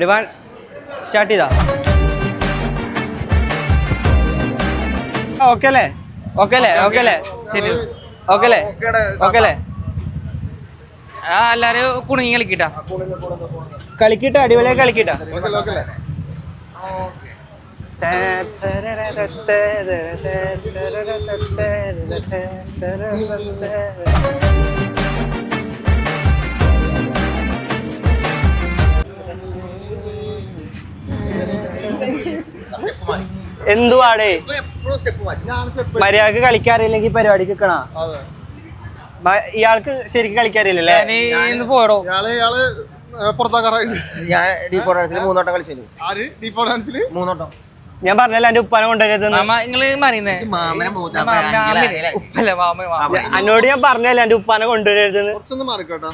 Ready one start ചെയ്താ. Okay അല്ലേ? Okay അല്ലേ? ഓക്കെ അല്ലേ? ശരി. ഓക്കെ അല്ലേ? ഓക്കെ അല്ലേ? ആ എല്ലാരും കുണുങ്ങി കളിക്കട്ടാ. കളിക്കട്ടെ അടിപൊളിയായി കളിക്കിട്ട. എന്തുവാടേ? മര്യാദയ്ക്ക് കളിക്കാറില്ലെങ്കിൽ പരിപാടിക്ക് നിക്കണ? ഇയാൾക്ക് ശരിക്കും കളിക്കാറില്ലല്ലേ ഞാൻ ഡീഫോർ ഡാൻസിൽ മൂന്നോട്ടം കളിച്ചു മൂന്നോട്ടം. ഞാൻ പറഞ്ഞല്ലോ എന്റെ ഉപ്പാനെ കൊണ്ടുവരരുത് എന്നോട് ഞാൻ പറഞ്ഞല്ലോ എന്റെ ഉപ്പാനെ മാറിക്കോട്ടാ.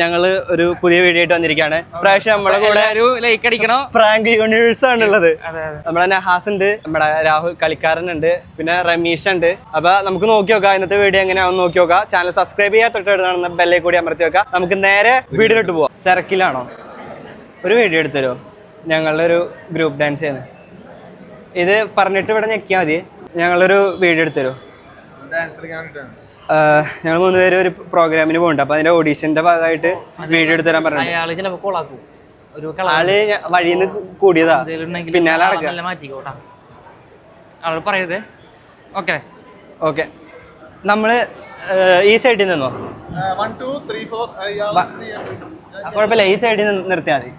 ഞങ്ങൾ ഒരു പുതിയ വീഡിയോ ആയിട്ട് വന്നിരിക്കാണ്. പ്രാവശ്യം നമ്മളെ കൂടെ ഒരു ലൈക്ക് അടിക്കണോ? പ്രാങ്ക് യൂണിവേഴ്സ് ആണ് ഉള്ളത്. അതെ അതെ. നമ്മളെ നഹാസ് ഉണ്ട് നമ്മുടെ രാഹുൽ കളിക്കാരൻ ഉണ്ട് പിന്നെ റമീഷ് ഉണ്ട്. അപ്പൊ നമുക്ക് നോക്കി നോക്കാം ഇന്നത്തെ വീഡിയോ എങ്ങനെയാണെന്ന് നോക്കി നോക്കാം. ചാനൽ സബ്സ്ക്രൈബ് ചെയ്യാൻ തൊട്ടടുത്ത് ബെല്ലേ കൂടി അമർത്തി വെക്കാം. നമുക്ക് നേരെ വീഡിയോയിലോട്ട് പോവാം. തിരക്കിലാണോ? ഒരു വീഡിയോ എടുത്തരോ? ഞങ്ങളുടെ ഒരു ഗ്രൂപ്പ് ഡാൻസ് ചെയ്യുന്നത് ഇത് പറഞ്ഞിട്ട് ഇവിടെ ഞെക്കിയാൽ മതി. ഞങ്ങളൊരു വീഡിയോ എടുത്തരോ ഞങ്ങൾ മൂന്ന് പേര് ഒരു പ്രോഗ്രാമിന് പോകുന്നുണ്ട് അപ്പൊ അതിന്റെ ഓഡീഷന്റെ ഭാഗമായിട്ട് വീഡിയോ എടുത്തു തരാൻ പറഞ്ഞു ആൾ വഴിയിൽ നിന്ന് കൂടിയതാ. പിന്നാലെ ഓക്കെ ഓക്കെ നമ്മൾ ഈ സൈഡിൽ നിന്നോ? കുഴപ്പമില്ല ഈ സൈഡിൽ നിന്ന് നിർത്തിയാൽ മതി.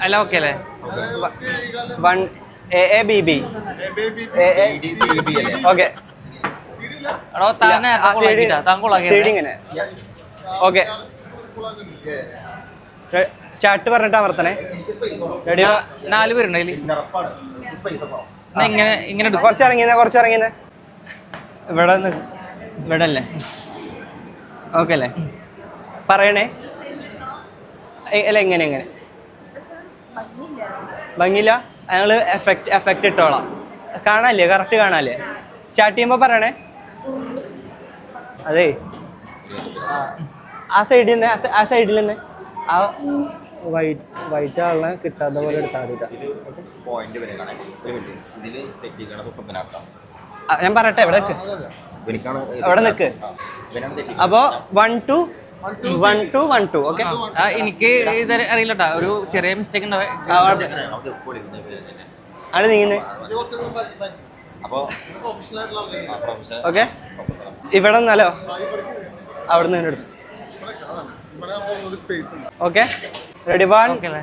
അല്ല ഓക്കെ അല്ലേ? One A A B B. Okay okay start പറഞ്ഞിട്ട് അമർത്തണേ. റെഡി നാല് പേരുണ്ട് അതിൽ. എന്നാ ഇങ്ങനെ ഇങ്ങനെ കുറച്ച് ഇറങ്ങിയെന്നേ കുറച്ച് ഇറങ്ങിയെന്നേ. ഇവിടെ നി- ഇവിടെ അല്ലേ ഓക്കെ അല്ലേ? പറയണേ. അല്ല എങ്ങനെ എങ്ങനെ? ഭംഗിയില്ല. ഞങ്ങൾ എഫക്റ്റ് എഫക്റ്റ് ഇട്ടോളാം. കാണാല്ലേ കറക്റ്റ് കാണാല്ലേ സ്റ്റാർട്ട് ചെയ്യുമ്പോൾ പറയണേ. അതെ. ആ സൈഡിൽ നിന്ന് ആ സൈഡിൽ നിന്ന്. ആ വൈറ്റ് വൈറ്റ് ആളിനെ കിട്ടാത്ത പോലെ എടുത്താൽ മതി ഞാൻ പറയട്ടെ ഇവിടെ ഇവനിക്കാണ് അവിടെ നിൽക്ക് അപ്പോൾ one two one two one two okay എനിക്ക് ഇത് അറിയില്ലട്ടാ. ഒരു ചെറിയ മിസ്റ്റേക്ക് ഉണ്ടാവും. ആണ് നീങ്ങുന്നത്. അപ്പൊ ഓക്കെ ഇവിടെ നിന്നാലോ? അവിടെ നിന്ന് എടുത്തു. ഓക്കെ റെഡി വൺ ടു ഇന്ന-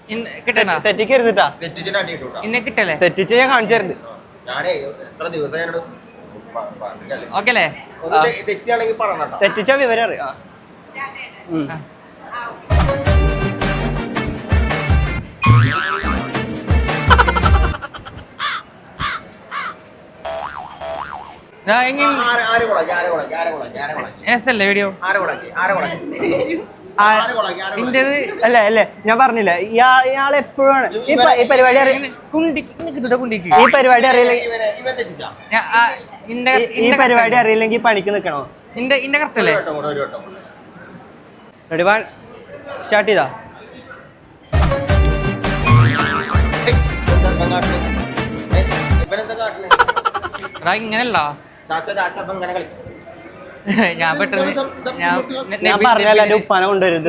കിട്ടണ തെറ്റിക്കരുതിട്ടാ ഇന്നെ കിട്ടല്ലേ തെറ്റിച്ച് ഞാൻ കാണിച്ചു തരുന്നുണ്ട്. തെറ്റിച്ച വിവരം അറിയാം ആ. ഉം. ദാ ഇനി ആരെ- ആരെ കൊളാക്കി? ആരെ കൊളാക്കി? ആരെ കൊളാക്കി? ആരെ കൊളാക്കി? എസ് അല്ലേ വീഡിയോ ഇന്റേത് അല്ലേ അല്ലേ? ഞാൻ പറഞ്ഞില്ല ഇയാൾ ഇയാൾ എപ്പോഴാണ്? ഈ പ- ഈ പരിപാടി അറിയ കുണ്ടിക്ക് കുണ്ടിക്ക്? ഈ പരിപാടി അറിയില്ലെങ്കിൽ ആ, ഇന്റെ ഈ- പരിപാടി അറിയില്ലെങ്കിൽ പണിക്ക് നിൽക്കണോ ഇന്റെ ഇന്റെ. റെഡി വൺ സ്റ്റാർട്ട് ചെയ്താ? എടാ ഇങ്ങനല്ല ചാച്ച, ചാച്ച, അപ്പൊ ഇങ്ങനെ കളിക്കും. ഞാൻ പെട്ടെന്ന് ഞാൻ പറഞ്ഞല്ല എന്റെ ഉപ്പാനെ കൊണ്ടുവരുത്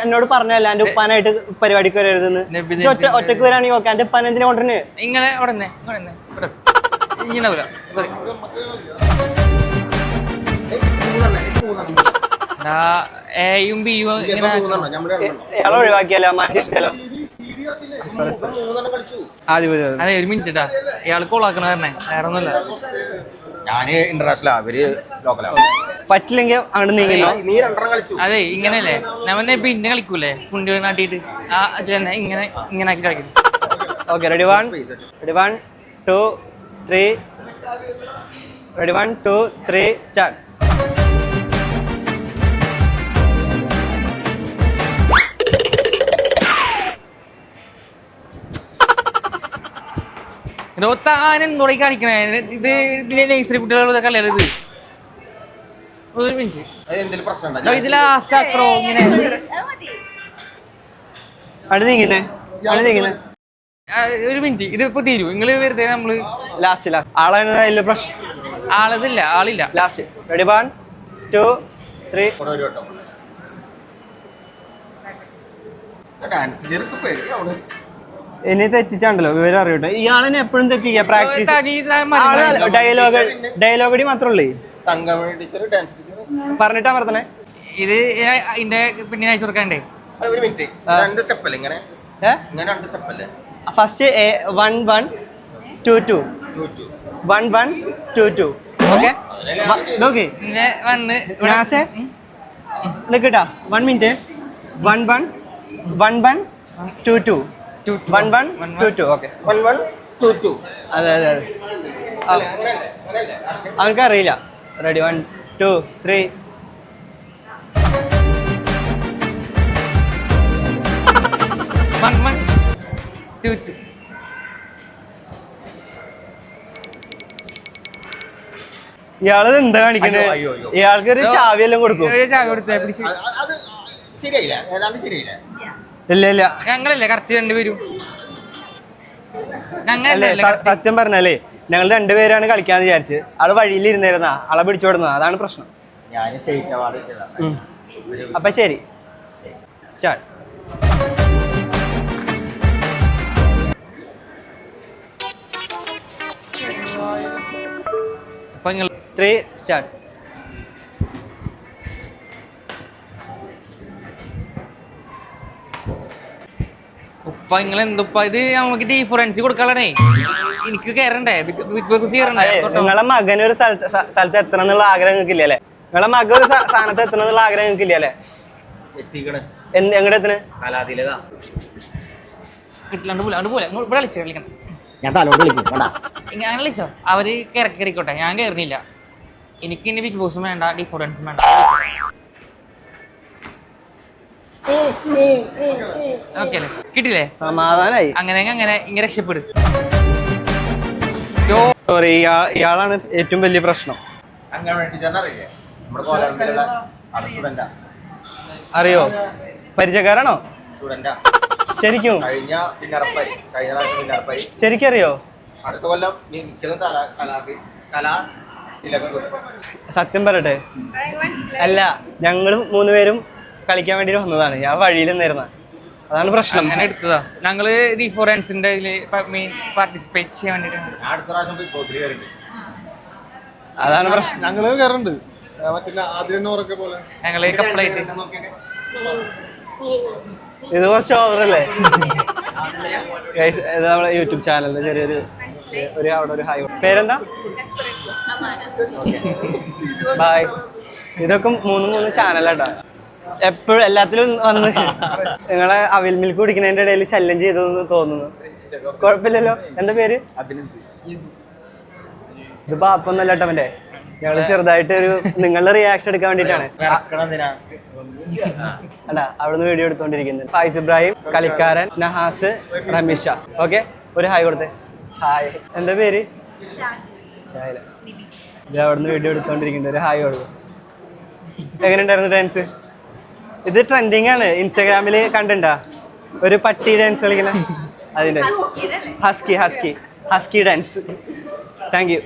എന്നോട് പറഞ്ഞല്ല എന്റെ ഉപ്പാനായിട്ട് പരിപാടിക്ക് വരരുതെന്ന്? ഒറ്റ ഒറ്റയ്ക്ക് വരാണെങ്കിൽ ഓക്കെ. എന്റെ ഉപ്പാനെ എന്തിനാ കൊണ്ടുവരുന്നത് ഇങ്ങനെ ഉടനെ ഇങ്ങനെ എയും ബിയും ഇങ്ങനെ ഒഴിവാക്കിയല്ലോ. അതെ ഒരു മിനിറ്റ് ഇയാൾക്ക് ഇയാൾ കോളാക്കണ പറഞ്ഞേ വേറെ ഒന്നുമില്ല. ഞാൻ ഇന്റർനാഷണൽ അവർ ലോക്കലാ പറ്റില്ലെങ്കിൽ അങ്ങോട്ട് നീങ്ങുന്നോ? നീ രണ്ടെണ്ണം കളിച്ചു. അതെ ഇങ്ങനെയല്ലേ? നമ്മന്നെ പിന്നെ കളിക്കൂലേ? കുണ്ടി നാട്ടിയിട്ട്. ആ അത് തന്നെ ഇങ്ങനെ ഇങ്ങനെ ആക്കി കളിക്കും. Okay ready one ready one two three ready one two three start താൻ തുടങ്ങി കാണിക്കണേ. ഇത് ഇതിലെ നഴ്സറി കുട്ടികളുടെ കളിയാണ് ഇത്? ഒരു മിനിറ്റ് ഇത് ലാസ്റ്റ് അക്രോ ഇങ്ങനെ. നീങ്ങുന്നേ. ആ, ഒരു മിനിറ്റ് ഇതിപ്പോ ഇപ്പൊ തീരും. നിങ്ങൾ വെറുതെ നമ്മൾ ലാസ്റ്റ് ലാസ്റ്റ് ആളെ പ്രശ്നം ആളതില്ല ആളില്ല. Last ready one two three dance അവിടെ. ഇനി തെറ്റിച്ചാണ്ടല്ലോ വിവരം അറിയട്ടെ. ഇയാളെ എപ്പോഴും തെറ്റിക്കുക പ്രാക്ടീസ്. ഡയലോഗ് ഡയലോഗ് ഡയലോഗടി മാത്രമേ തങ്കമണി ടീച്ചർ ഡാൻസ് ടീച്ചർ പറഞ്ഞിട്ടാ പറഞ്ഞേ ഇത് ഇതിന്റെ പിന്നെ അയച്ചു കൊടുക്കണ്ടേ? ഒരു മിനിറ്റ് രണ്ട് സ്റ്റെപ്പ് അല്ലേ ഇങ്ങനെ? ഇങ്ങനെ രണ്ട് സ്റ്റെപ്പ് അല്ലേ? First one one two two one one two two okay നോക്കി. നാസെ നിൽക്കട്ടാ one minute one one one one two two. One one One, two one. Two okay one one two two അതെ അതെ അതെ. ആ, ready one two three one one two two ഇയാൾ എന്താ കാണിക്കണേ? അയ്യോ. ഇയാൾക്ക് ഒരു ചാവിയെല്ലാം കൊടുക്കും. ചാവി കൊടുത്തേ പിടിച്ച്. അത് ശരിയായില്ല. ഏതാണ്ട് ശരിയായില്ല. ഇല്ല ഇല്ല. ഞങ്ങളല്ലേ കറക്റ്റ് രണ്ടുപേരും അല്ലേ സത്യം പറഞ്ഞല്ലേ ഞങ്ങൾ രണ്ടുപേരാണ് കളിക്കാന്ന് വിചാരിച്ച്. ആൾ വഴിയിൽ ഇരുന്നിരുന്ന ആളെ പിടിച്ചോടുന്നത് അതാണ് പ്രശ്നം. അപ്പൊ ശരി. സ്റ്റാർട്ട് ത്രീ സ്റ്റാർട്ട് ഉപ്പ നിങ്ങൾ എന്തുപ്പ? ഇത് നമുക്ക് ഡിഫറൻസ് കൊടുക്കാനേ എനിക്ക് കയറണ്ടേ ബിഗ് ബോസ് കയറണ്ടേ. നിങ്ങളെ മകൻ ഒരു സ്ഥലത്ത് എത്തണം എന്നുള്ള ആഗ്രഹം നിങ്ങൾക്ക് ഇല്ലല്ലേ നിങ്ങളെ മകൻ ഒരു സ്ഥാനത്ത് എത്തണം എന്നുള്ള ആഗ്രഹം നിങ്ങൾക്ക് ഇല്ലല്ലേ എത്തിക്കണ്. എന്ത് എങ്ങടെ എത്തണ്? കലാതിലക. കിട്ടില്ലാണ്ട് പോലെ അങ്ങോട്ട് പോലെ ഇങ്ങോട്ട് ഇവിടെ കളിച്ചോ കളിക്കണം ഞാൻ തലോട് കളിക്കും വേണ്ട ഞാൻ കളിച്ചോ? അവർ കയറി കയറിക്കോട്ടെ ഞാൻ കയറുന്നില്ല എനിക്ക് ഇനി ബിഗ് ബോസും വേണ്ട ഡിഫറൻസും വേണ്ട. ഓക്കെ അല്ലേ? കിട്ടില്ലേ സമാധാനായി. അങ്ങനെ അങ്ങനെ ഇങ്ങനെ രക്ഷപ്പെടും. യോ. സോറി ഇയാളാണ് ഏറ്റവും വലിയ പ്രശ്നം. അറിയോ? പരിചയക്കാരാണോ? സ്റ്റുഡന്റാ ശരിക്കും? കഴിഞ്ഞ പിന്നറപ്പായി. കഴിഞ്ഞ പ്രാവശ്യം പിന്നറപ്പായി. ശരിക്കും അറിയോ അടുത്ത കൊല്ലം സത്യം പറയട്ടെ. അല്ല ഞങ്ങളും മൂന്നുപേരും കളിക്കാൻ വേണ്ടി വന്നതാണ്. ഞാൻ വഴിയിൽ നിന്നിരുന്ന അതാണ് പ്രശ്നം. അങ്ങനെ എടുത്തതാ. ഞങ്ങൾ റീഫോറൻസിന്റെ മെയിൻ പാർട്ടിസിപ്പേറ്റ് ചെയ്യാൻ വേണ്ടിട്ടാണ് അടുത്ത പ്രാവശ്യം അതാണ് പ്രശ്നം. ഞങ്ങൾ കയറുന്നുണ്ട് മറ്റേ ആദ്യം പോലെ. ഞങ്ങൾ കപ്ലൈറ്റ് ഇത് കുറച്ച് ഓവറല്ലേ നമ്മളെ ഇത് നമ്മുടെ യൂട്യൂബ് ചാനലിന്റെ ചെറിയൊരു ഒരു അവിടെ ഒരു ഹായ് പേരെന്താ? ബായ് ഇതൊക്കെ മൂന്ന് മൂന്ന് ചാനലാട്ടോ എപ്പോഴും എല്ലാത്തിലും വന്ന് നിങ്ങളെ അവിൽ മിൽക്ക് കുടിക്കുന്നതിന്റെ ഇടയിൽ ശല്യം ചെയ്തതെന്ന് തോന്നുന്നു. കുഴപ്പമില്ലല്ലോ? എന്താ പേര്? ഇത് പാപ്പൊന്നല്ല കേട്ടോ അവന്റെ ഞങ്ങൾ ചെറുതായിട്ട് ഒരു നിങ്ങളുടെ റിയാക്ഷൻ എടുക്കാൻ വേണ്ടിട്ടാണ് അല്ല അവിടുന്ന് വീഡിയോ എടുത്തോണ്ടിരിക്കുന്നത് ഫൈസ് ഇബ്രാഹിം കളിക്കാരൻ നഹാസ് റമീഷ. ഓക്കെ ഒരു ഹായ് കൊടുത്തേ. ഹായ് എന്താ പേര്. ഇത് അവിടുന്ന് വീഡിയോ എടുത്തോണ്ടിരിക്കുന്നത് ഒരു ഹായ് കൊടുക്കും. എങ്ങനെയുണ്ടായിരുന്നു ഡാൻസ് ഇത് ട്രെൻഡിങ് ആണ്. ഇൻസ്റ്റാഗ്രാമിൽ കണ്ടിണ്ടാ? ഒരു പട്ടി ഡാൻസ് കളിക്കണ. അതിന്റെ husky husky husky dance thank you